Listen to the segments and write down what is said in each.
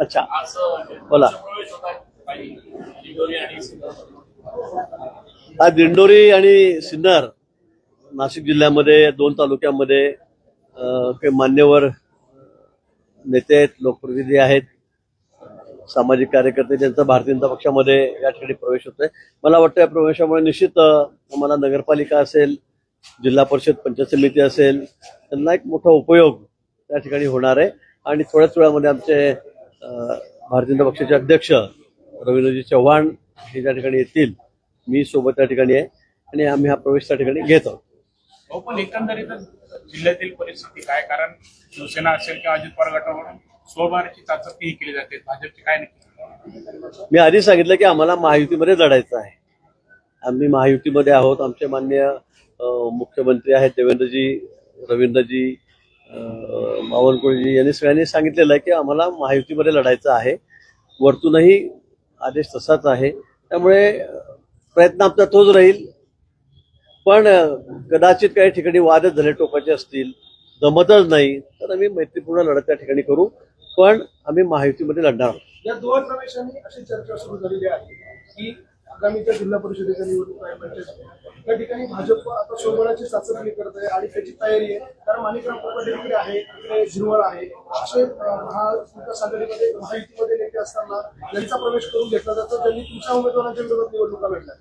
अच्छा. बोला. हा दिंडोरी आणि सिन्नर नाशिक जिल्ह्यामध्ये दोन तालुक्यामध्ये काही मान्यवर नेते आहेत लोकप्रतिनिधी आहेत. सामाजिक कार्यकर्ते ज्यांचा भारतीय जनता पक्षामध्ये या ठिकाणी प्रवेश होतोय. मला वाटतं या प्रवेशामुळे निश्चित आम्हाला नगरपालिका असेल जिल्हा परिषद पंचायत समिती असेल त्यांना एक मोठा उपयोग त्या ठिकाणी होणार आहे. आणि थोड्याच वेळामध्ये आमचे भारतीय जनता पक्षाचे अध्यक्ष रवींद्रजी चव्हाण हे त्या ठिकाणी येतील मी सोबत त्या ठिकाणी आहे आणि आम्ही हा प्रवेश त्या ठिकाणी घेत. आहोत हो पण एकंदरीतच जिल्ह्यातील परिस्थिती काय? कारण शिवसेना असेल किंवा अजित पवार गटाकडून स्वबळाची चाचपणी केली जाते. भाजपची काय नक्की? मी आधी सांगितलं की आम्हाला महायुतीमध्ये लढायचं आहे. आम्ही महायुतीमध्ये आहोत. आमचे मान्य मुख्यमंत्री आहेत देवेंद्रजी रवींद्रजी अं, यांनी सगळ्यांनी सांगितलेलं आहे की आम्हाला महायुतीमध्ये लढायचं आहे. वरतूनही आदेश तसाच आहे. त्यामुळे प्रयत्न आमचा तोच राहील. पण कदाचित काही ठिकाणी वादच झाले टोकाचे असतील जमतच नाही तर आम्ही मैत्रीपूर्ण लढत त्या ठिकाणी करू. पण आम्ही महायुतीमध्ये लढणार आहोत. या दोन प्रवेशांनी अशी चर्चा सुरू झालेली आहे की आगामीच्या जिल्हा परिषदेच्या निवडणूक त्या ठिकाणी भाजप आता चाचपणी करत आहे आणि त्याची तयारी आहे. कारण माणिकराव इकडे आहे इकडे झिरवळ आहे. असे अं, महाविकास आघाडीमध्ये महायुतीमध्ये नेते असताना त्यांचा प्रवेश करून घेतला जातो त्यांनी तुमच्या उमेदवारांच्या विरोधात निवडणुका लढल्या.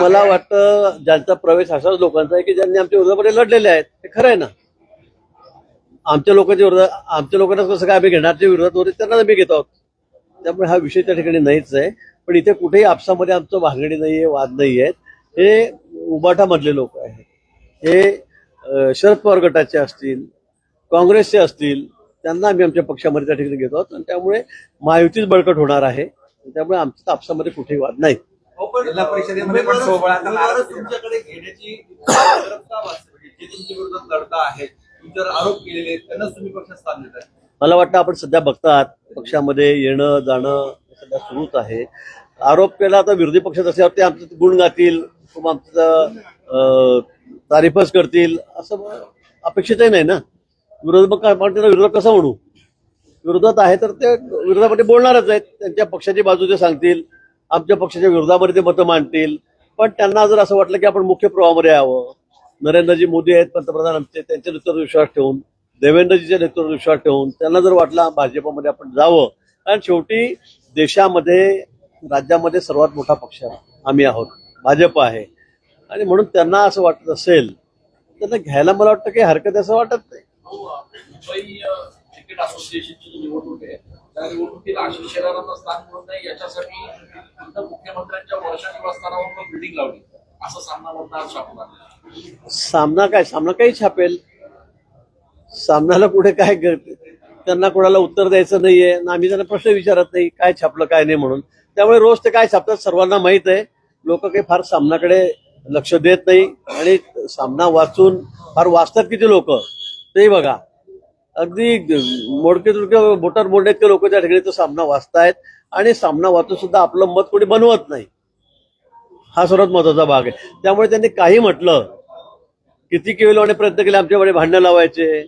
मला वाटतं ज्यांचा प्रवेश अशाच लोकांचा आहे की ज्यांनी आमच्या विरोधामध्ये लढलेले आहेत ते खरं आहे ना? आमच्या लोकांच्या विरोधात आमच्या लोकांना कसं काय आम्ही घेणारच्या विरोधात होते त्यांना आम्ही घेत आहोत. त्यामुळे हा विषय त्या ठिकाणी नाहीच आहे. पण इथे कुठेही आपसामध्ये आमचं भांगडी नाहीये वाद नाही आहेत हे उबाठामधले लोक आहेत. हे शरद पवार गटाचे असतील काँग्रेसचे असतील त्यांना आम्ही आमच्या पक्षामध्ये त्या ठिकाणी घेतो आहोत. आणि त्यामुळे महायुतीच बळकट होणार आहे. त्यामुळे आमच्या आपसामध्ये कुठेही वाद नाही. जिल्हा परिषदेमध्ये पण सोबळाचा नाराज तुमच्याकडे घेण्याची गरज का भासते? म्हणजे जे तुमच्या विरोधात लढता आहेत तुमच्यावर आरोप केलेले आहेत त्यांनाच तुम्ही पक्षात स्थान देतात मला वाटतं आपण सध्या बघतात पक्षामध्ये येणं जाणं हे सध्या सुरूच आहे. आरोप केला तर विरोधी पक्षात असल्यावर ते आमचं गुण गातील आमचं तारीफच करतील. असं अपेक्षितही नाही ना. विरोध मग काय आपण विरोध कसा म्हणू? विरोधात आहे तर ते विरोधामध्ये बोलणारच आहेत. त्यांच्या पक्षाची बाजू ते सांगतील. आमच्या पक्षाच्या विरोधामध्ये ते मतं मांडतील. पण त्यांना जर असं वाटलं की आपण मुख्य प्रवाहामध्ये यावं नरेंद्रजी मोदी आहेत पंतप्रधान आमचे त्यांच्या नेतृत्वावर विश्वास ठेवून देवेंद्रजीच्या नेतृत्वावर विश्वास ठेवून त्यांना जर वाटला भाजपमध्ये आपण जावं कारण शेवटी देशामध्ये राज्यामध्ये सर्वात मोठा पक्ष आम्ही आहोत. भाजप आहे. आणि म्हणून त्यांना असं वाटत असेल त्यांना घ्यायला मला वाटतं काही हरकत असं वाटत नाही. मुंबई क्रिकेट असोसिएशनची जी निवडणूक आहे त्या निवडणुकीत आशिष शेलारांना स्थान मिळत नाही. याच्यासाठी आता मुख्यमंत्र्यांच्या वर्षा निवासस्थानावर बिल्डिंग लावली. असं सामना छापणार सामना काय? सामना काही छापेल. सामन्याला कुठे काय त्यांना कोणाला उत्तर द्यायचं नाहीये. ना आम्ही त्यांना प्रश्न विचारत नाही काय छापलं काय नाही म्हणून. त्यामुळे रोज ते काय छापतात सर्वांना माहीत आहे. लोक काही फार सामनाकडे लक्ष देत नाही आणि सामना वाचून फार वाचतात किती लोक? ते बघा. अगदी मोडके तुडके बोटार मोडण्यातके लोक त्या ठिकाणी तो सामना वाचतायत आणि सामना वाचून सुद्धा आपलं मत कोणी बनवत नाही. हा सर्वात महत्त्वाचा भाग आहे. त्यामुळे त्यांनी काही म्हटलं किती केवलवाने प्रयत्न केले आमच्याकडे भांडणं लावायचे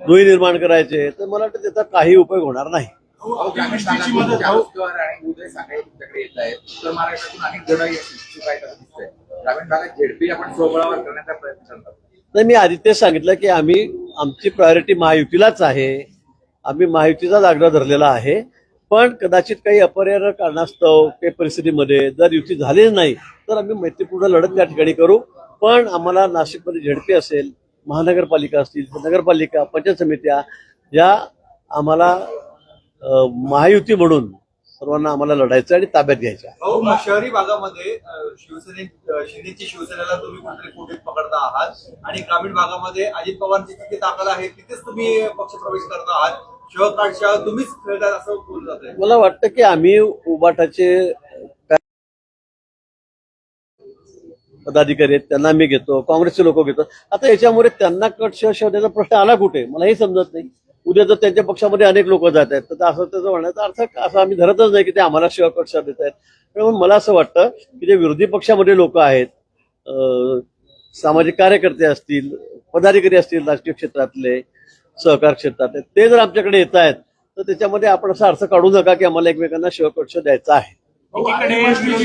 दुही निर्माण करायचे तर मला वाटतं त्याचा काही उपयोग होणार नाही. अहो, ग्रामीण भागातून जाऊस पवार आणि उदय साखरे तुमच्याकडे येत आहेत. उत्तर महाराष्ट्रातून अनेक जण इच्छुक आहेत असं दिसतंय ग्रामीण भागात झेडपी आपण स्वबळावर करण्याचा प्रयत्न करतात. नाही मी आधी तेच सांगितलं की आम्ही आमची प्रायोरिटी महायुतीलाच आहे. आम्ही महायुतीचाच आग्रह धरलेला आहे. पण कदाचित काही अपरिहार्य कारणास्तव काही परिस्थितीमध्ये जर युती झाली नाही तर आम्ही मैत्रीपूर्ण लढत त्या ठिकाणी करू. पण आम्हाला नाशिकमध्ये झेडपी असेल महानगरपालिका असतील नगरपालिका पंचायत समित्या या आम्हाला महायुती म्हणून सर्वांना आम्हाला लढायचं आणि ताब्यात घ्यायचं शहरी भागामध्ये अं, शिवसेने अं, शिंदेची शिवसेनेला तुम्ही कुठेतरी कोटीत पकडता आहात आणि ग्रामीण भागामध्ये अजित पवारांची जिथे ताकद आहे तिथेच तुम्ही पक्षप्रवेश करता आहात. शहर शहर तुम्हीच खेळतात असं बोललं जात मला वाटतं की आम्ही उबाटाचे पदाधिकारी आहेत त्यांना मी घेतो काँग्रेसचे लोक घेतो आता याच्यामुळे त्यांना कट शह शोधण्याचा प्रश्न आला कुठे? मला हे समजत नाही. उद्या जर त्यांच्या पक्षामध्ये अनेक लोक जात आहेत तर असं त्याचं म्हणण्याचा अर्थ असं आम्ही धरतच नाही की ते आम्हाला शिवाय शह देत आहेत. त्यामुळे मला असं वाटतं की जे विरोधी पक्षामध्ये लोक आहेत सामाजिक कार्यकर्ते असतील पदाधिकारी असतील राजकीय क्षेत्रातले सहकार क्षेत्रातले ते जर आमच्याकडे येत आहेत तर त्याच्यामध्ये आपण असा अर्थ काढू नका की आम्हाला एकमेकांना शिवकक्ष द्यायचा आहे. एकीकडे अतिवृष्टीची-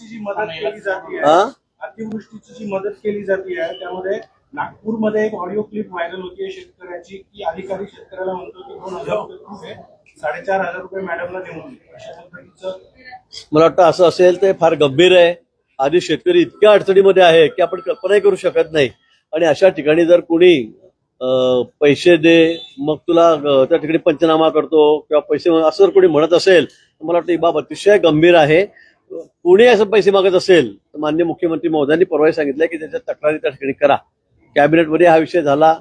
जी मदत केली जाते. हा? अतिवृष्टीची जी मदत केली जाते. आहे त्यामध्ये नागपूरमध्ये एक ऑडिओ क्लिप व्हायरल होती शेतकऱ्याची की अधिकारी शेतकऱ्याला म्हणतो की दोन हजार रुपये साडेचार हजार रुपये मॅडमला देऊन अशा पद्धतीचं मला वाटतं असं असेल ते फार गंभीर आहे. आधी शेतकरी इतक्या अडचणीमध्ये आहे की आपण कल्पनाही करू शकत नाही. आणि अशा ठिकाणी जर कोणी पैसे दे मग तुला त्या ठिकाणी पंचनामा करतो किंवा पैसे असं जर कोणी म्हणत असेल तर मला वाटतं ही बाब अतिशय गंभीर आहे. कोणी असं पैसे मागत असेल तर मान्य मुख्यमंत्री महोदयांनी परवाही सांगितलं की त्याच्या तक्रारी त्या ठिकाणी करा. कॅबिनेटमध्ये हा विषय झाला.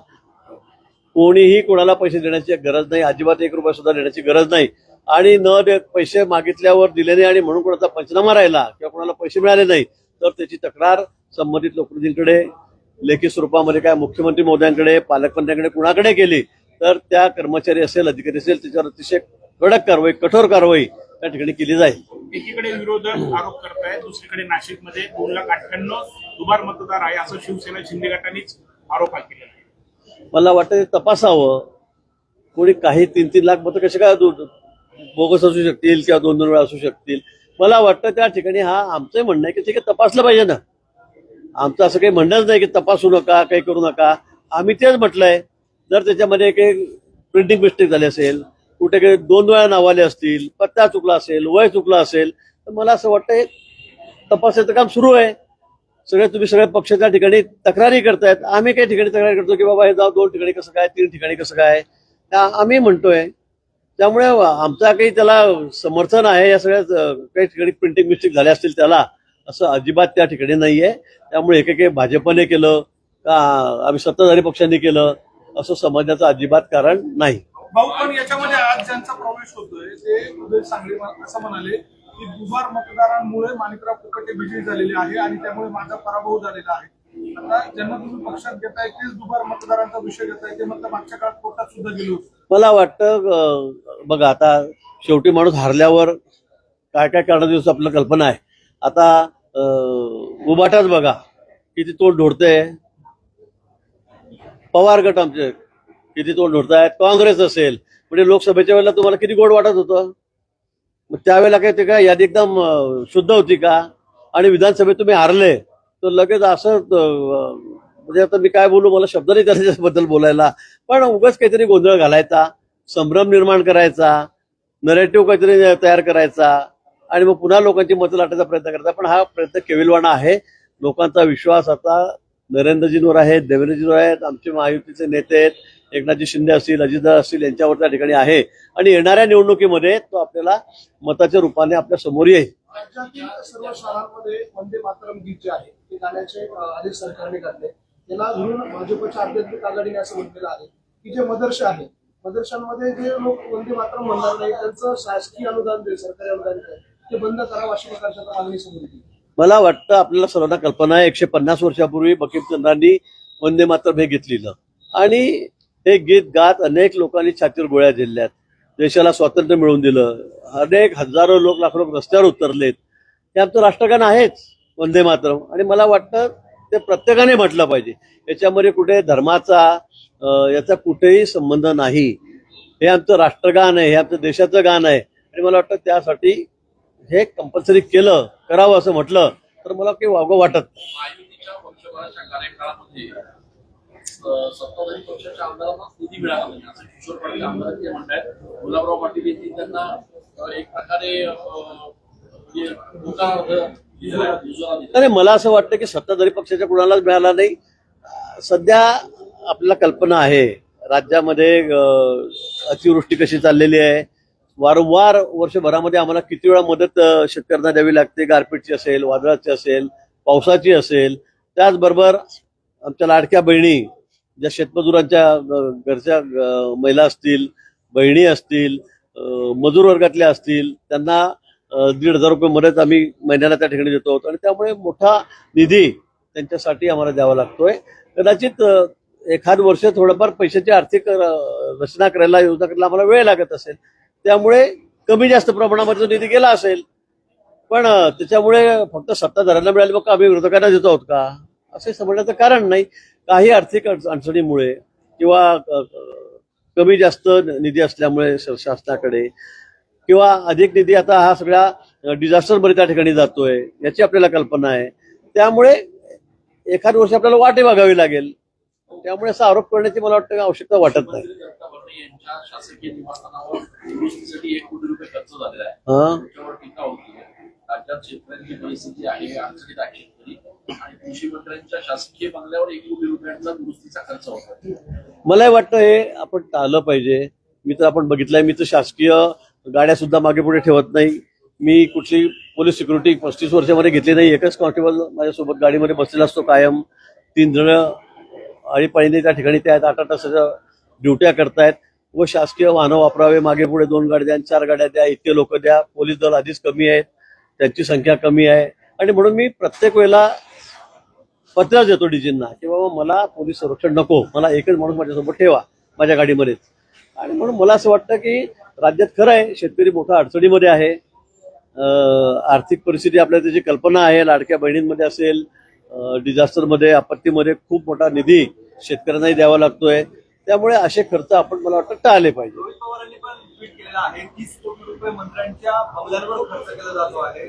कोणीही कोणाला पैसे देण्याची गरज नाही अजिबात एक रुपया सुद्धा देण्याची गरज नाही. आणि न दे पैसे मागितल्यावर दिले नाही आणि म्हणून कोणाचा पंचनामा राहिला किंवा कोणाला पैसे मिळाले नाही तर त्याची तक्रार संबंधित लोकप्रतिनिधींकडे लेखी स्वरूपामध्ये काय मुख्यमंत्री महोदयांकडे पालकमंत्र्यांकडे कुणाकडे केली तर त्या कर्मचारी असेल अधिकारी असेल त्याच्यावर अतिशय कडक कारवाई कठोर कारवाई त्या ठिकाणी केली जाईल. एकीकडे विरोधक आरोप करतायत दुसरीकडे नाशिकमध्ये दोन लाख अठ्ठ्याण्णव दुबार मतदार आहे असं शिवसेना शिंदे गटानेच आरोप केलेला आहे मला वाटतं ते तपासावं. कोणी काही तीन तीन लाख मतं कसे काय बोगस असू शकतील किंवा दोन दोन वेळा असू शकतील. मला वाटतं त्या ठिकाणी हा आमचं म्हणणं आहे की ठीक आहे तपासलं पाहिजे ना. आमचं असं काही म्हणणंच नाही की तपासू नका काही करू नका. आम्ही तेच म्हटलंय. जर त्याच्यामध्ये काही प्रिंटिंग मिस्टेक झाली असेल कुठे काही दोन वेळा नावाले असतील पत्ता चुकला असेल वय चुकला असेल तर मला असं वाटतं हे तपासाचं काम सुरू आहे. सगळे तुम्ही सगळ्या पक्षाच्या ठिकाणी तक्रारी करतायत. आम्ही काही ठिकाणी तक्रार करतो की बाबा हे जाऊ दोन ठिकाणी कसं काय तीन ठिकाणी कसं काय. आम्ही म्हणतोय त्यामुळे आमचा काही त्याला समर्थन आहे या सगळ्या काही ठिकाणी प्रिंटिंग मिस्टेक झाल्या असतील त्याला असं अजिबात त्या ठिकाणी नाहीये. त्यामुळे एक भाजपने केलं का आम्ही सत्ताधारी पक्षांनी केलं असं समजण्याचं अजिबात कारण नाही. भाऊ पण याच्यामध्ये आज ज्यांचा प्रवेश होतोय ते उदय सांगली असं म्हणाले की दुबार मतदारांमुळे माणिकराव फुकटे विजयी झालेले आहे आणि त्यामुळे माझा पराभव झालेला आहे. आता ज्यांना तुम्ही पक्षात घेताय तेच दुबार मतदारांचा विषय घेताय ते म्हणतात मागच्या काळात कोर्टात सुद्धा गेलो मला वाटतं बघा आता शेवटी माणूस हारल्यावर काय काय करणार दिवस आपल्याला कल्पना आहे. आता उबाटाच बघा किती तोंड ढोडते पवार गट आमचे किती तोंड ढोडतायत काँग्रेस असेल म्हणजे लोकसभेच्या वेळेला तुम्हाला किती गोड वाटत होतं? मग त्यावेळेला काय ते काय यादी एकदम शुद्ध होती का? आणि विधानसभेत तुम्ही हारले तर लगेच असं म्हणजे आता मी काय बोलू मला शब्द नाही त्याच्याबद्दल बोलायला. पण उगाच काहीतरी गोंधळ घालायचा संभ्रम निर्माण करायचा नरेटिव्ह काहीतरी तयार करायचा आणि मग पुन्हा लोकांची मतं लाटायचा प्रयत्न करायचा. पण हा प्रयत्न केविलवाणा आहे. लोकांचा विश्वास आता नरेंद्रजींवर आहे देवेंद्रजींवर आहेत आमचे महायुतीचे नेते आहेत. एकनाथजी शिंदे असतील अजितदादा असतील यांच्यावर त्या ठिकाणी आहे. आणि येणाऱ्या निवडणुकीमध्ये तो आपल्याला मताच्या रूपाने आपल्यासमोर येईल. राज्यातील सर्व शाळांमध्ये वंदे मातरम गीत जे आहे. ते गाण्याचे आदेश सरकारने काढले त्याला धरून भाजपच्या आध्यात्मिक आघाडीने असं म्हटलेलं आहे की जे मदरसे आहे मदरशांमध्ये जे लोक वंदे मातरम म्हणणार नाही त्यांचं शासकीय अनुदान जे सरकारी अनुदान ते बंद करावं अशी प्रकारच्या मागणी समोर मला वाटतं आपल्याला सर्वांना कल्पना आहे एकशे पन्नास वर्षापूर्वी बकीमचंद्रांनी वंदे मातरम हे घेतलेलं. आणि हे गीत गात अनेक लोकांनी छातीवर गोळ्या झेलल्यात. देशाला स्वातंत्र्य मिळवून दिलं. अनेक हजारो लोक लाखो लोक रस्त्यावर उतरलेत. हे आमचं राष्ट्रगान आहेच. वंदे मातरम. आणि मला वाटतं ते प्रत्येकाने म्हटलं पाहिजे. याच्यामध्ये कुठे धर्माचा याचा कुठेही संबंध नाही. हे आमचं राष्ट्रगान आहे. हे आमचं देशाचं गाण आहे. आणि मला वाटतं त्यासाठी हे कंपल्सरी केलं करावं असं म्हटलं तर मला काही वागं वाटत नाही. महायुतीच्या वर्षभराच्या कार्यकाळामध्ये अं, सत्ताधारी पक्षाच्या आमदारांना निधी मिळाला नाही असं किशोर पाटील आमदार ते म्हणतात गुलाबराव पाटील यांनी त्यांना एक प्रकारे अरे मला असं वाटतं की सत्ताधारी पक्षाच्या कुणालाच मिळाला नाही. सध्या आपल्याला कल्पना आहे राज्यामध्ये अतिवृष्टी कशी चाललेली आहे. वारंवार वर्षभरामध्ये आम्हाला किती वेळा मदत शेतकऱ्यांना द्यावी लागते. गारपीटची असेल वादळाची असेल पावसाची असेल. त्याचबरोबर आमच्या लाडक्या बहिणी ज्या शेतमजुरांच्या घरच्या महिला असतील बहिणी असतील मजूर वर्गातल्या असतील त्यांना दीड हजार रुपये मदत आम्ही महिन्याला त्या ठिकाणी देतो आहोत. आणि त्यामुळे मोठा निधी त्यांच्यासाठी आम्हाला द्यावा लागतोय. कदाचित एखाद वर्ष थोडंफार पैशाची आर्थिक रचना करायला योजना करायला आम्हाला वेळ लागत असेल. त्यामुळे कमी जास्त प्रमाणामध्ये निधी गेला असेल पण त्याच्यामुळे फक्त सत्ताधाऱ्यांना मिळाली मग आम्ही विरोधकांना देतो आहोत का? असे समजण्याचं कारण नाही. काही आर्थिक अडच- अडचणीमुळे किंवा कमी जास्त निधी असल्यामुळे शासनाकडे किंवा अधिक निधी आता हा सगळ्या डिझास्टरमध्ये त्या ठिकाणी जातोय याची आपल्याला कल्पना आहे. त्यामुळे एखाद वर्ष आपल्याला वाटे बघावी लागेल. त्यामुळे असा आरोप करण्याची मला वाटतं आवश्यकता वाटत नाही. राज्यात शेतकऱ्यांची परिस्थिती आहे अडचणीत आहे आणि कृषी मंत्र्यांच्या शासकीय बंगल्यावर एक कोटी रुपयांचा दुरुस्तीचा खर्च होता. मलाही वाटतं हे आपण टाळलं पाहिजे. मी तर आपण बघितलंय मी तर शासकीय गाड्या सुद्धा मागे पुढे ठेवत नाही. मी कुठली पोलीस सिक्युरिटी पस्तीस वर्षामध्ये घेतली नाही. एकच कॉन्स्टेबल माझ्यासोबत गाडीमध्ये बसलेला असतो कायम. तीन जण आळीपाळीने त्या ठिकाणी त्या आहेत आठ आठ तासाच्या ड्युट्या करतायत. व शासकीय वाहनं वापरावे मागे पुढे दोन गाड्या द्या चार गाड्या द्या इतके लोक द्या. पोलीस दल आधीच कमी आहेत. त्यांची संख्या कमी आहे. आणि म्हणून मी प्रत्येक वेळेला पत्रच देतो डीजींना की बाबा मला पोलीस संरक्षण नको. मला एकच माणूस माझ्यासोबत ठेवा माझ्या गाडीमध्येच. आणि म्हणून मला असं वाटतं की राज्यात खरं आहे शेतकरी मोठ्या अडचणीमध्ये आहे. आर्थिक परिस्थिती आपल्याला त्याची कल्पना आहे लाडक्या बहिणींमध्ये असेल डिझास्टरमध्ये आपत्तीमध्ये खूप मोठा निधी शेतकऱ्यांनाही द्यावा लागतोय. त्यामुळे असे खर्च आपण मला वाटतं टाळले पाहिजे. रोहित पवारांनी पण ट्विट केलेलं आहे तीस कोटी रुपये मंत्र्यांच्या बंगल्यांवर खर्च केला जातो आहे.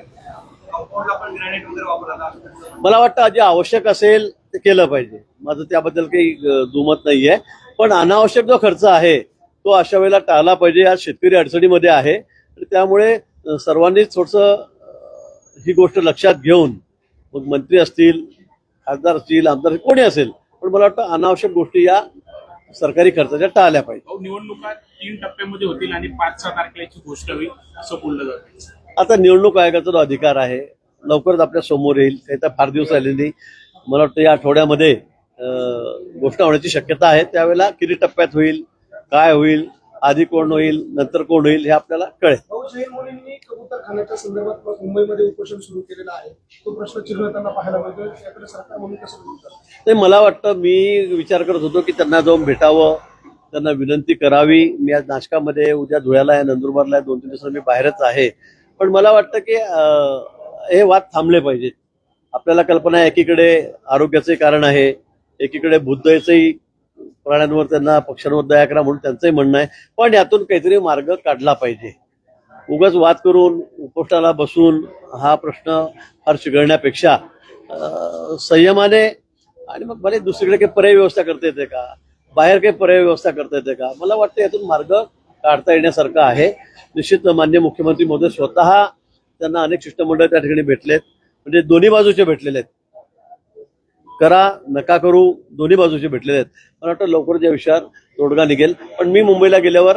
कंपाऊंडला पण ग्रॅनेट वगैरे वापरला मला वाटतं जे आवश्यक असेल ते केलं पाहिजे. माझं त्याबद्दल काही अं, दुमत नाहीये. पण अनावश्यक जो खर्च आहे तो अशा वेळेला टाळला पाहिजे. आज शेतकरी अडचणीमध्ये आहे. आणि त्यामुळे अं, सर्वांनीच थोडस ही गोष्ट लक्षात घेऊन मग मंत्री असतील खासदार असतील आमदार कोणी असेल पण मला वाटतं अनावश्यक गोष्टी या सरकारी खर्चाच्या टाळल्या पाहिजे. निवडणुका तीन टप्प्यामध्ये होतील आणि पाच सहा तारखेची गोष्ट होईल असं बोललं जातं. आता निवडणूक आयोगाचा जो अधिकार आहे लवकरच आपल्यासमोर येईल. तर फार दिवस राहिले नाही. मला वाटतं या आठवड्यामध्ये घोषणा होण्याची शक्यता आहे. त्यावेळेला किती टप्प्यात होईल काय होईल आधी कोण होईल नंतर कोण होईल हे आपल्याला कळेल. भाऊ जैन मुलींनी कबूतर खाण्याच्या संदर्भात मुंबईमध्ये उपोषण सुरू केलेलं आहे. तो प्रश्न चिरळताना पाहायला मिळतो याकडे सरकार म्हणून कसं बघतात ते मला वाटतं मी विचार करत होतो की त्यांना जाऊन भेटावं त्यांना विनंती करावी. मी आज नाशकामध्ये उद्या धुळ्याला आहे नंदुरबारला आहे दोन तीन दिवसात मी बाहेरच आहे. पण मला वाटतं की अं, हे वाद थांबले पाहिजेत. आपल्याला कल्पना आहे एकीकडे आरोग्याचे कारण आहे एकीकडे बुद्धयचंही प्राण्यांवर त्यांना पक्ष्यांवर दया करा म्हणून त्यांचंही म्हणणं आहे. पण यातून काहीतरी मार्ग काढला पाहिजे. उगाच वाद करून उपोषणाला बसून हा प्रश्न फार चिघळण्यापेक्षा संयमाने आणि मग भले दुसरीकडे काही पर्याय व्यवस्था करता येते का? बाहेर काही पर्याय व्यवस्था करता येते का? मला वाटतं यातून मार्ग काढता येण्यासारखा आहे. निश्चित मान्य मुख्यमंत्री महोदय स्वतः त्यांना अनेक शिष्टमंडळ त्या ठिकाणी भेटलेत. म्हणजे दोन्ही बाजूचे भेटलेले आहेत. करा नका करू दोन्ही बाजूचे भेटलेले आहेत. मला वाटतं लवकरच या विषयावर तोडगा निघेल. पण मी मुंबईला गेल्यावर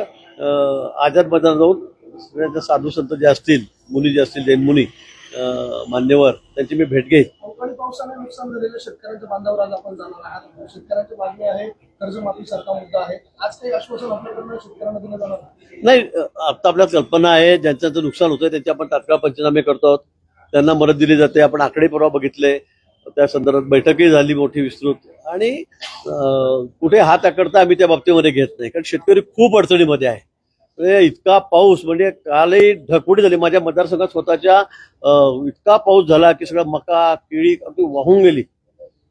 आझाद मैदानात जाऊन साधू संत जे असतील मुनी जे असतील जैन मुनी मान्यवर त्यांची मी भेट घेईन. अवकाळी पावसाने नुकसान झालेल्या शेतकऱ्यांच्या बांधावर आज आपण जाणार आहात. शेतकऱ्यांची मागणी आहे कर्जमाफीसारखा मुद्दा आहे. आज काही आश्वासन आपल्याकडनं शेतकऱ्यांना दिलं जाणार आहे? नाही आता आपल्या कल्पना आहे ज्यांचं नुकसान होतंय त्यांचे आपण तात्काळ पंचनामे करतो त्यांना मदत दिली जाते आपण आकडे परवा बघितले. त्या संदर्भात बैठकही झाली मोठी विस्तृत. आणि कुठे हात आकडता आम्ही त्या बाबतीमध्ये घेत नाही. कारण शेतकरी खूप अडचणीमध्ये आहे. म्हणजे इतका पाऊस म्हणजे कालही ढगफुटी झाली. माझ्या मतदारसंघात स्वतःच्या इतका पाऊस झाला की सगळं मका केळी अगदी वाहून गेली.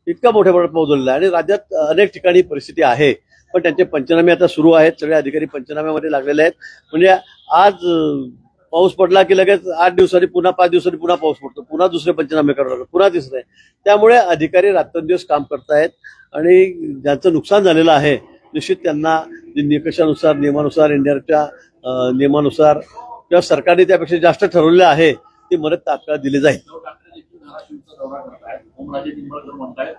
इतका मोठ्या प्रमाणात पाऊस झालेला आहे. आणि राज्यात अनेक ठिकाणी परिस्थिती आहे. पण त्यांचे पंचनामे आता सुरू आहेत. सगळे अधिकारी पंचनाम्यामध्ये लागलेले आहेत. म्हणजे आज पाऊस पडला की लगेच आठ दिवसांनी पुन्हा पाच दिवसांनी पुन्हा पाऊस पडतो. पुन्हा दुसरे पंचनामे करावं लागतात पुन्हा तिसरे. त्यामुळे अधिकारी रात्रंदिवस काम करतायत आणि ज्यांचं नुकसान झालेलं आहे निश्चित त्यांना निकषानुसार नियमानुसार इंडियाच्या नियमानुसार किंवा सरकारने त्यापेक्षा जास्त ठरवलेलं आहे ती मदत तात्काळ दिली जाईल. म्हणतायत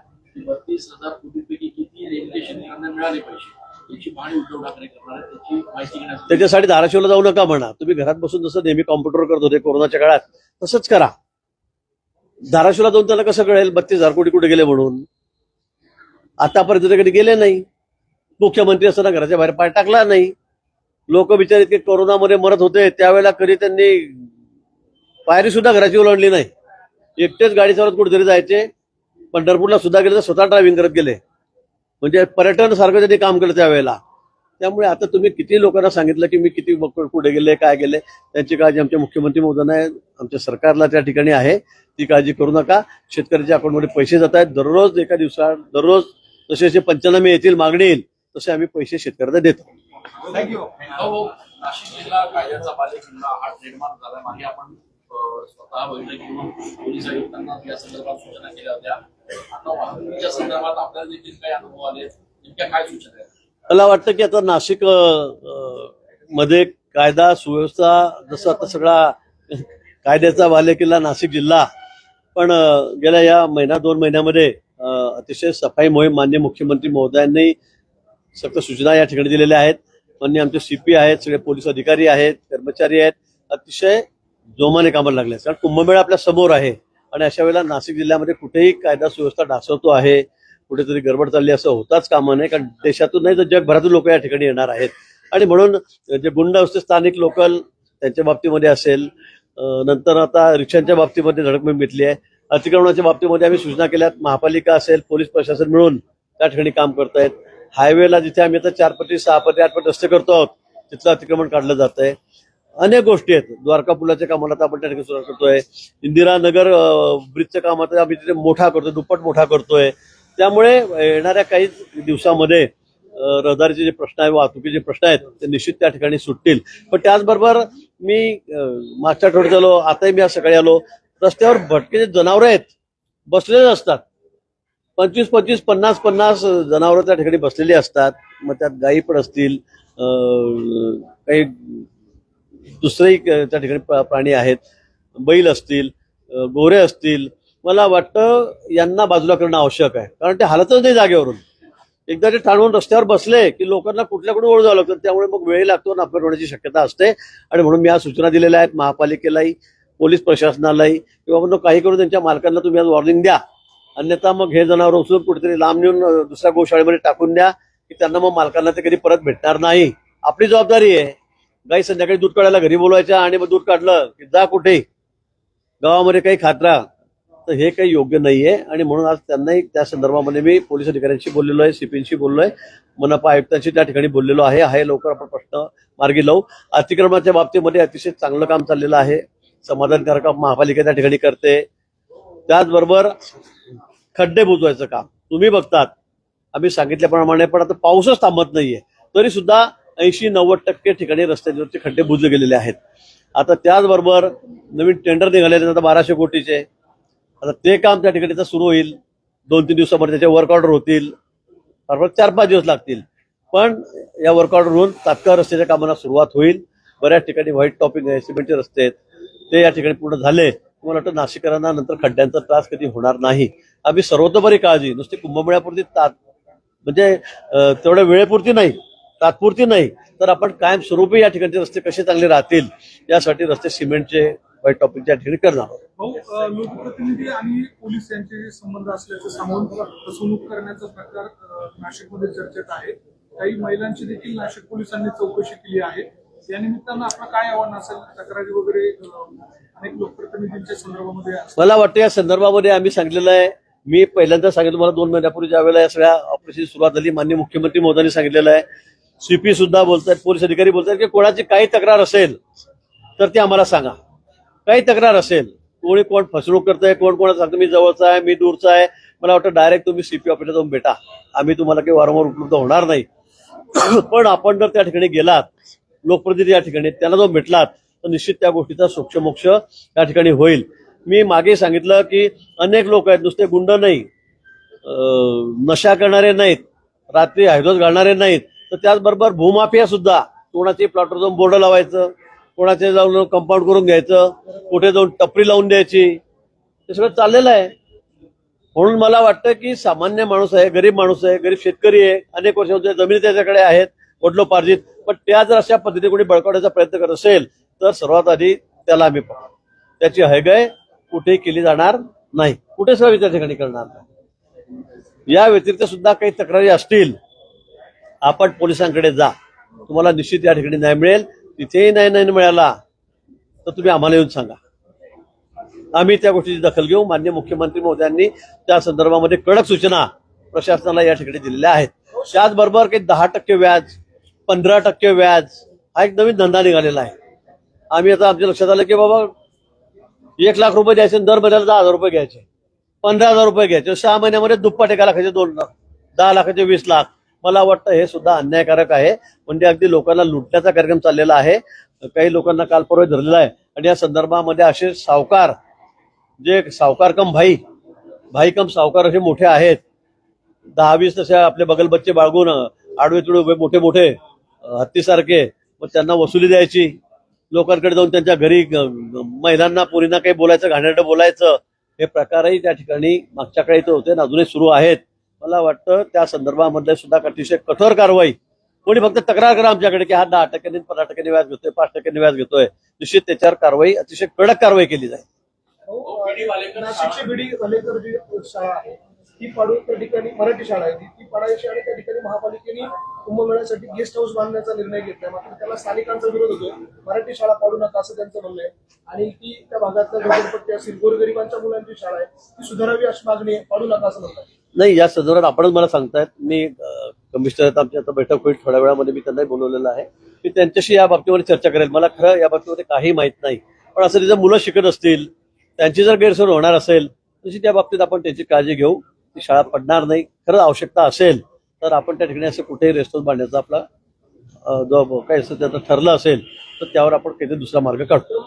बत्तीस हजार कोटीपैकी किती रेल्वे मिळाले पैसे? पाहणी उद्धव ठाकरे करणार आहेत त्याची माहिती घेण्यासाठी त्याच्यासाठी धाराशिवला जाऊ नका म्हणा. तुम्ही घरात बसून जसं नेहमी कॉम्प्युटर करत होते कोरोनाच्या काळात तसंच करा. धाराशिवला जाऊन त्याला कसं कळेल? बत्तीस हजार कोटी कुठे गेले म्हणून? आतापर्यंत ते कधी गेले नाही. मुख्यमंत्री असताना घराच्या बाहेर पाय टाकला नाही. लोक बिचारे इतके कोरोनामध्ये मरत होते त्यावेळेला कधी त्यांनी पायरी सुद्धा घराची ओलांडली नाही. एकटेच गाडी चालवत कुठेतरी जायचे. पंढरपूरला सुद्धा गेले तर स्वतः ड्रायव्हिंग करत गेले. म्हणजे पर्यटन सारखं त्यांनी काम केलं त्यावेळेला. त्यामुळे आता तुम्ही किती लोकांना सांगितलं की मी किती कुठे गेले काय गेले त्यांची काळजी आमच्या मुख्यमंत्री महोदयांना आहे आमच्या सरकारला त्या ठिकाणी आहे. ती काळजी करू नका. शेतकऱ्याच्या अकाउंटमध्ये पैसे जात आहेत. दररोज एका दिवसात दररोज जसे जसे पंचनामे येतील मागणी येईल तसे आम्ही पैसे शेतकऱ्यांना देतो. स्वतः बघितलं किंवा जिल्हा कायद्याचा पोलीस आयुक्तांना या संदर्भात सूचना केल्या होत्या. आता वाहतुकीच्या संदर्भात आपल्याला देखील काही अनुभव आले. नेमक्या काय सूचना आहेत? मला वाटतं की आता नाशिकमध्ये कायदा सुव्यवस्था जसं आता सगळा कायद्याचा वाले किल्ला नाशिक जिल्हा. पण गेल्या या महिना दोन महिन्यामध्ये अतिशय सफाई मोहीम मान्य मुख्यमंत्री महोदयांनी सक्त सूचना या ठिकाणी दिलेल्या आहेत. मान्य आमचे सीपी आहेत सगळे पोलीस अधिकारी आहेत कर्मचारी आहेत. अतिशय जोमाने कामाला लागले. कारण कुंभमेळा आपल्यासमोर आहे. आणि अशा वेळेला नाशिक जिल्ह्यामध्ये कुठेही कायदा सुव्यवस्था ढासळतो आहे. कुठेतरी गडबड चालली असं होताच कामा नये कारण देशातून नाही तर जगभरातून लोक या ठिकाणी येणार आहेत. आणि म्हणून जे गुंड असते स्थानिक लोकल त्यांच्या बाबतीमध्ये असेल नंतर आता रिक्षांच्या बाबतीमध्ये धडक घेतली आहे. अतिक्रमणाच्या बाबतीमध्ये आम्ही सूचना केल्यात महापालिका असेल पोलीस प्रशासन मिळून त्या ठिकाणी काम करतायत. हायवेला जिथे आम्ही आता चार सहापटी सहा आठ रस्ते करतो आहोत तिथलं अतिक्रमण काढलं जात आहे अनेक गोष्टी आहेत. द्वारका पुलाच्या कामाला आता आपण त्या ठिकाणी सुरुवात करतोय. इंदिरानगर अं, ब्रिजच्या कामात आम्ही तिथे मोठा करतोय दुप्पट मोठा करतोय. त्यामुळे येणाऱ्या काही दिवसामध्ये रहदारीचे जे प्रश्न आहे वाहतुकीचे प्रश्न आहेत ते निश्चित त्या ठिकाणी सुटतील. पण त्याचबरोबर मी मागच्या आठवड्यात आलो आताही मी आज सकाळी आलो. रस्त्यावर भटके जे जनावरं आहेत बसलेले असतात. पंचवीस पंचवीस पन्नास पन्नास जनावरं त्या ठिकाणी बसलेली असतात. मग त्यात गायी पण असतील काही दुसरेही त्या ठिकाणी प्राणी आहेत. बैल असतील गोरे असतील. मला वाटतं यांना बाजूला करणं आवश्यक आहे. कारण ते हालतच नाही जागेवरून. एकदा ते ठाणवून रस्त्यावर बसले की लोकांना कुठल्याकडून ओळ जावं लागतं. त्यामुळे मग वेळ लागतो आणि अपघात होण्याची शक्यता असते. आणि म्हणून मी आज सूचना दिलेल्या आहेत. महापालिकेलाही पोलीस प्रशासनालाही किंवा मग काही करून त्यांच्या मालकांना तुम्ही आज वॉर्निंग द्या. अन्यथा मग हे जनावर उचलून कुठेतरी लांब नेऊन दुसऱ्या गोशाळेमध्ये टाकून द्या की त्यांना मग मालकांना ते कधी परत भेटणार नाही. आपली जबाबदारी आहे. गाई संध्याकाळी दूध काढायला घरी बोलवायच्या आणि मग दूध काढलं की जा कुठे? गावामध्ये काही खात्रा तर हे काही योग्य नाहीये आणि म्हणून आज त्यांनाही त्या संदर्भामध्ये मी पोलीस अधिकाऱ्यांशी बोललेलो आहे सीपींशी बोललोय. मनपा आयुक्तांशी त्या ठिकाणी बोललेलो आहे. आहे लवकर आपण प्रश्न मार्गी लावू. अतिक्रमणाच्या बाबतीमध्ये अतिशय चांगलं काम चाललेलं आहे. समाधानकारक महापालिका त्या ठिकाणी करते. त्याचबरोबर खड्डे बुजवायचं काम. तुम्ही बघतात. आम्ही सांगितल्याप्रमाणे पण आता पाऊसच थांबत नाहीये. तरी सुद्धा ऐंशी नव्वद टक्के ठिकाणी रस्त्यावरचे खड्डे बुजले गेलेले आहेत. आता त्याचबरोबर नवीन टेंडर निघालेले आता बाराशे कोटीचे. आता ते काम त्या ठिकाणी सुरू होईल. दोन तीन दिवसामध्ये त्याचे वर्क ऑर्डर होतील. बरोबर चार पाच दिवस लागतील. पण या वर्क ऑर्डर तात्काळ रस्त्याच्या कामाला सुरुवात होईल. बऱ्याच ठिकाणी व्हाईट टॉपिंग आहे सिमेंटचे रस्ते आहेत. ते या ठिकाणी पूर्ण झाले. मला वाटतं नाशिकरांना नंतर खड्ड्यांचा त्रास कधी होणार नाही? आम्ही सर्वतोपरी काळजी नुसती कुंभमेळ्यापुरती तात म्हणजे तेवढ्या वेळेपुरती नाही. तात्पुरती नाही तर आपण कायम स्वरूपी या ठिकाणचे रस्ते कसे चांगले राहतील यासाठी रस्ते सिमेंटचे व्हाईट टॉपिंगचे या ठिकाणी करणार आहोत. लोकप्रतिनिधी आणि पोलीस यांचे संबंध असल्याचं सांगून फसवणूक करण्याचा प्रकार नाशिकमध्ये चर्चेत आहे. काही महिलांची देखील नाशिक पोलिसांनी चौकशी केली आहे. या निमित्तानं आपलं काय आव्हान असेल तक्रारी वगैरे अनेक लोकप्रतिनिधींच्या संदर्भामध्ये. मला वाटतं या संदर्भामध्ये आम्ही सांगितलेलं आहे. मी पहिल्यांदा सांगितलं मला दोन महिन्यापूर्वी ज्या वेळेला या सगळ्या ऑपरेशन सुरुवात झाली माननीय मुख्यमंत्री मोदयांनी सांगितलेलं आहे. सीपी सुद्धा बोलतायत पोलीस अधिकारी बोलतायत की कोणाची काही तक्रार असेल तर ती आम्हाला सांगा. काही तक्रार असेल कोणी कोण फसवणूक करतंय कोण कोणाला सांगतो मी जवळचा आहे मी दूरचा आहे मला वाटतं डायरेक्ट तुम्ही सीपी ऑफिसला जाऊन भेटा. आम्ही तुम्हाला काही वारंवार उपलब्ध होणार नाही. पण आपण जर त्या ठिकाणी गेलात लोकप्रतिनिधी या ठिकाणी त्यांना जो भेटलात तर निश्चित त्या गोष्टीचा सोक्षमोक्ष त्या ठिकाणी होईल. मी मागे सांगितलं की अनेक लोक आहेत नुसते गुंड नाही नशा करणारे नाहीत रात्री हैदोस घालणारे नाहीत तर त्याचबरोबर भूमाफिया सुद्धा. कोणाचे प्लॉटवर जाऊन बोर्ड लावायचं कोणाचे जाऊन कंपाऊंड करून घ्यायचं कुठे जाऊन टपरी लावून द्यायची. हे सगळं चाललेलं आहे. म्हणून मला वाटतं की सामान्य माणूस आहे गरीब माणूस आहे गरीब शेतकरी आहे अनेक वर्षांच्या जमिनी त्याच्याकडे आहेत वडलोपार्जित. पण त्या जर अशा पद्धतीने कोणी बळकावण्याचा प्रयत्न करत असेल तर सर्वात आधी त्याला आम्ही पाहू. त्याची हयगय कुठेही केली जाणार नाही. कुठे सुद्धा त्या ठिकाणी करणार नाही. या व्यतिरिक्त सुद्धा काही तक्रारी असतील आपण पोलिसांकडे जा. तुम्हाला निश्चित या ठिकाणी न्याय मिळेल. तिथेही न्याय नाही मिळाला तर तुम्ही आम्हाला येऊन सांगा. आम्ही त्या गोष्टीची दखल घेऊ. मान्य मुख्यमंत्री महोदयांनी त्या संदर्भामध्ये कडक सूचना प्रशासनाला या ठिकाणी दिलेल्या आहेत. त्याचबरोबर काही दहा टक्के व्याज पंधरा टक्के व्याज हा एक नवीन धंदा निघालेला आहे. आम्ही आता आमच्या लक्षात आलं की बाबा एक लाख रुपये द्यायचे आणि दर महिन्याला दहा हजार रुपये घ्यायचे. पंधरा हजार रुपये घ्यायचे. सहा महिन्यामध्ये दुप्पट एका लाखाचे दोन लाख दहा लाखाचे वीस लाख. मला वाटतं हे सुद्धा अन्यायकारक आहे. म्हणजे अगदी लोकांना लुटण्याचा कार्यक्रम चाललेला आहे. काही लोकांना काल परवा धरलेला आहे. आणि या संदर्भामध्ये असे सावकार जे सावकार कम भाई भाई कम सावकार असे मोठे आहेत. दहा वीस तसे आपले बगल बच्चे बाळगून आडवे तुडवे उभे मोठे मोठे हत्तीसारखे मग त्यांना वसुली द्यायची. लोकांकडे जाऊन त्यांच्या घरी ग- महिलांना पोरींना काही बोलायचं घाणेरडं बोलायचं हे प्रकारही त्या ठिकाणी मागच्या काळी तर होते अजूनही सुरू आहेत. मला वाटतं त्या संदर्भामध्ये सुद्धा अतिशय कठोर कारवाई. कोणी फक्त तक्रार करा आमच्याकडे की हा दहा टक्क्यांनी पंधरा टक्क्यांनी व्याज घेतोय पाच टक्क्यांनी व्याज घेतोय. निश्चित त्याच्यावर कारवाई अतिशय कडक कारवाई केली जाईल. हो, नाशिकची वालेकर जी शाळा आहे. ती पाडू त्या ठिकाणी मराठी शाळा आहे. ती ती पाडायची आणि त्या ठिकाणी महापालिकेने कुंभमेळ्यासाठी गेस्ट हाऊस बांधण्याचा निर्णय घेतला मात्र त्याला स्थानिकांचा विरोध होतोय. मराठी शाळा पाडू नका असं त्यांचं म्हणणं आहे. आणि ती त्या भागातल्या झोपडपट्टी असतील गोरगरिबांच्या मुलांची शाळा आहे. ती सुधारावी अशी मागणी आहे. पाडू नका असं म्हणतात. नाही या संदर्भात आपणच मला सांगतायत. मी कमिशनर आमची आता बैठक होईल. थोड्या वेळामध्ये मी त्यांनाही बोलवलेलं आहे. मी त्यांच्याशी या बाबतीमध्ये चर्चा करेल. मला खरं या बाबतीमध्ये काही माहीत नाही. पण असं तिथं मुलं शिकत असतील त्यांची जर गैरसोय होणार असेल तशी त्या बाबतीत आपण त्याची काळजी घेऊ. ती शाळा पडणार नाही. खरंच आवश्यकता असेल तर आपण त्या ठिकाणी असं कुठेही रेस्टॉरंट बांधण्याचा आपला जो काही असं त्याचं ठरलं असेल तर त्यावर आपण काहीतरी दुसरा मार्ग काढतो.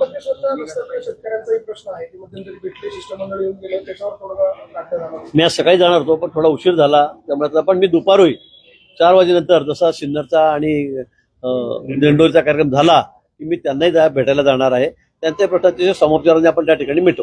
मी आज सकाळी जाणार होतो पण थोडा उशीर झाला त्यामुळे पण मी दुपार होईल. चार वाजेनंतर जसा सिन्नरचा आणि दिंडोरीचा कार्यक्रम झाला की मी त्यांनाही जा भेटायला जाणार आहे. त्यांच्या प्रश्नाचे समोपचाराने आपण त्या ठिकाणी मिटू